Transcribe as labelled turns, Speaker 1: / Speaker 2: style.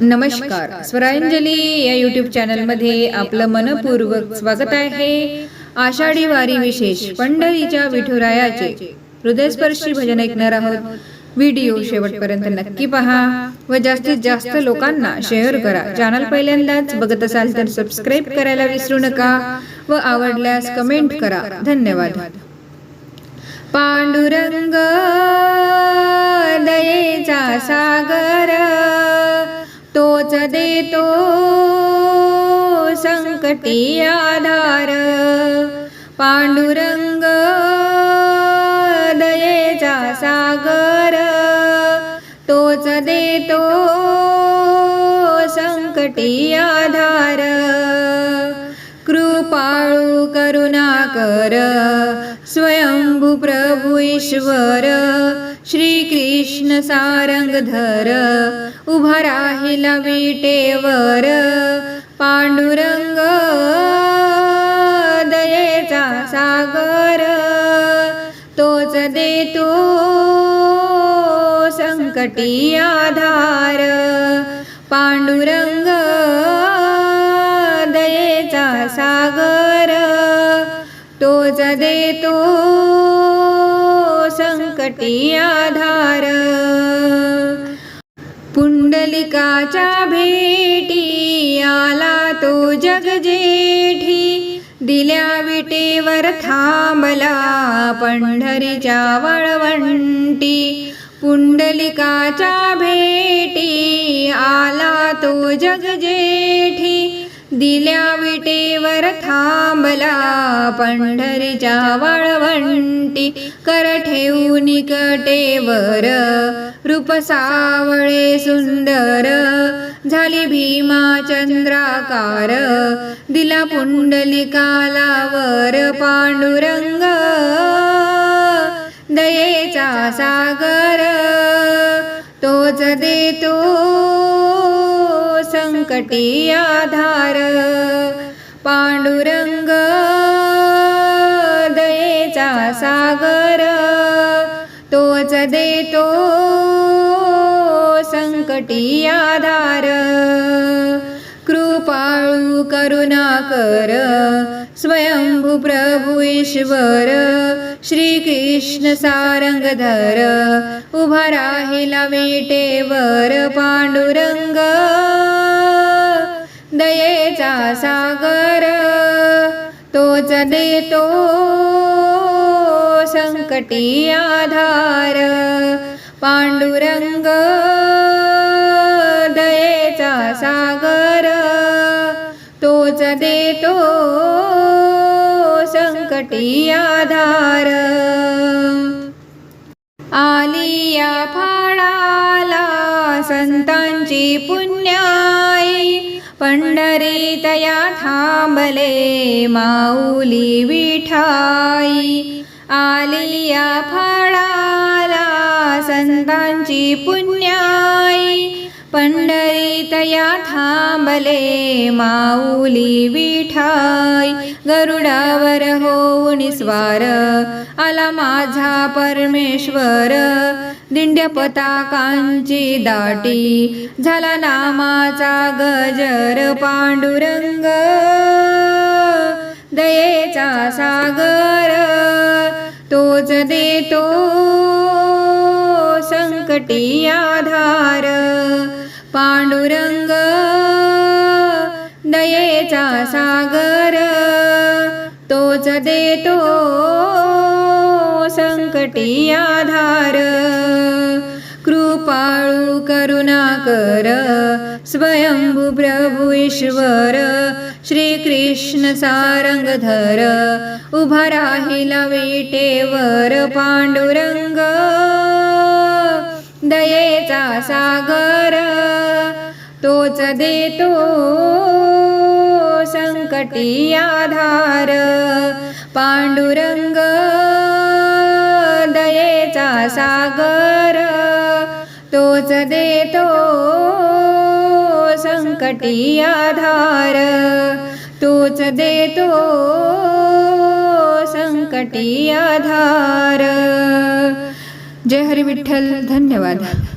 Speaker 1: नमस्कार. स्वरांजली या युट्यूब चॅनलमध्ये आपलं मनपूर्वक स्वागत आहे. आषाढी वारी विशेष पंढरीच्या विठुरायाचे. हृदयस्पर्शी भजन ऐकणार आहोत. व्हिडिओ शेवटपर्यंत नक्की पहा. व जास्तीत जास्त लोकांना शेअर करा. चॅनल पहिल्यांदाच बघत असाल तर सबस्क्राईब करायला विसरू नका व आवडल्यास कमेंट करा. धन्यवाद. पांडुरंग दयेचा सागर देतो संकटी आधार. पांडुरंग दयेचा सागर. तोच देतो संकटी आधार. कृपाळू करुणाकर स्वयंभू प्रभू ईश्वर. श्री कृष्ण सारंगधर उभा राहिला विटेवर. पांडुरंग दयेचा सागर तोच देतो संकटी आधार. पांडुरंग दयेचा सागर तोच देतो संकटी आधार. पुंडलिकाच्या भेटी आला तो जगजेठी. दिल्या विटेवर थांबला पंढरीच्या वळवंटी. पुंडलिकाच्या भेटी आला तो जगजेठी. दिल्या विटेवर थांबला पंढरीच्या वाळवंटी. कर ठेवून कटेवर रूपसावळे सुंदर. झाली भीमा चंद्राकार दिला पुंडलिकालावर पांडुरंग. दयेचा सागर तोच देतो. संकटी आधार पांडुरंग दयेचा सागर तोच देतो संकटी आधार. कृपाळू करुणाकर स्वयंभू प्रभू ईश्वर श्री कृष्ण सारंगधर उभा राहिला विटेवर पांडुरंग दयेचा सागर तोच देतो संकटी आधार. पांडुरंग दयेचा सागर तोच देतो संकटी आधार. आलिया फाळाला संतांची पुण्या पंढरीतया थांबले माऊली विठाई आलिया फाळाला संतांची पुण्याई पंढरीतया थांबले माऊली विठाई गरुडावर होऊन स्वार आला माझा परमेश्वर. दिंड्या पताकांची दाटी झाला नामाचा गजर पांडुरंग. दयेचा सागर तोच देतो संकटी आधार. पांडुरंग दयेचा सागर तोच देतो संकटी आधार. कृपाळू करुणाकर स्वयंभू प्रभू ईश्वर श्री कृष्ण सारंगधर उभा राहिला विटेवर पांडुरंग दयेचा सागर. तोच देतो संकटी आधार. पांडुरंग दयेचा सागर. तोच देतो संकटी आधार. तोच देतो संकटी आधार. जय हरी विठ्ठल धन्यवाद.